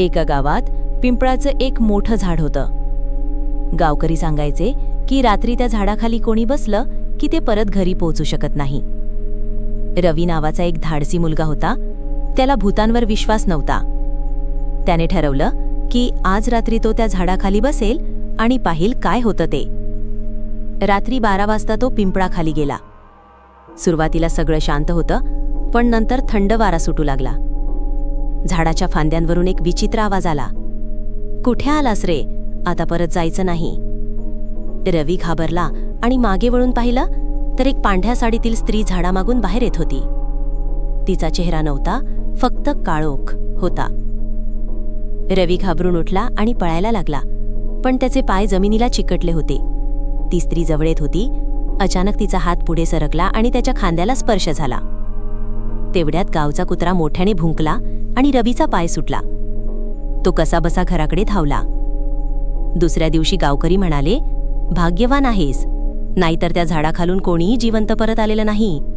एका गावात पिंपळाचं एक मोठं झाड होतं. गावकरी सांगायचे की रात्री त्या झाडाखाली कोणी बसलं की ते परत घरी पोहोचू शकत नाही. रवी नावाचा एक धाडसी मुलगा होता. त्याला भूतांवर विश्वास नव्हता. त्याने ठरवलं की आज रात्री तो त्या झाडाखाली बसेल आणि पाहिल काय होतं ते. रात्री बारा वाजता तो पिंपळाखाली गेला. सुरुवातीला सगळं शांत होतं पण नंतर थंड वारा सुटू लागला. झाडाच्या फांद्यांवरून एक विचित्र आवाज आला. कुठे आलास रे? आता परत जायचं नाही. रवी घाबरला आणि मागे वळून पाहिलं तर एक पांढऱ्या साडीतील स्त्री झाडामागून बाहेर येत होती. तिचा चेहरा नव्हता फक्त काळोख होता. रवी घाबरून उठला आणि पळायला लागला पण त्याचे पाय जमिनीला चिकटले होते. ती स्त्री जवळ येत होती अचानक तिचा हात पुढे सरकला आणि त्याच्या खांद्याला स्पर्श झाला. तेवढ्यात गावचा कुत्रा मोठ्याने भुंकला आणि रवीचा पाय सुटला. तो कसाबसा घराकडे धावला. दुसऱ्या दिवशी गावकरी म्हणाले भाग्यवान आहेस. नाहीतर त्या झाडाखालून कोणीही जिवंत परत आलेलं नाही.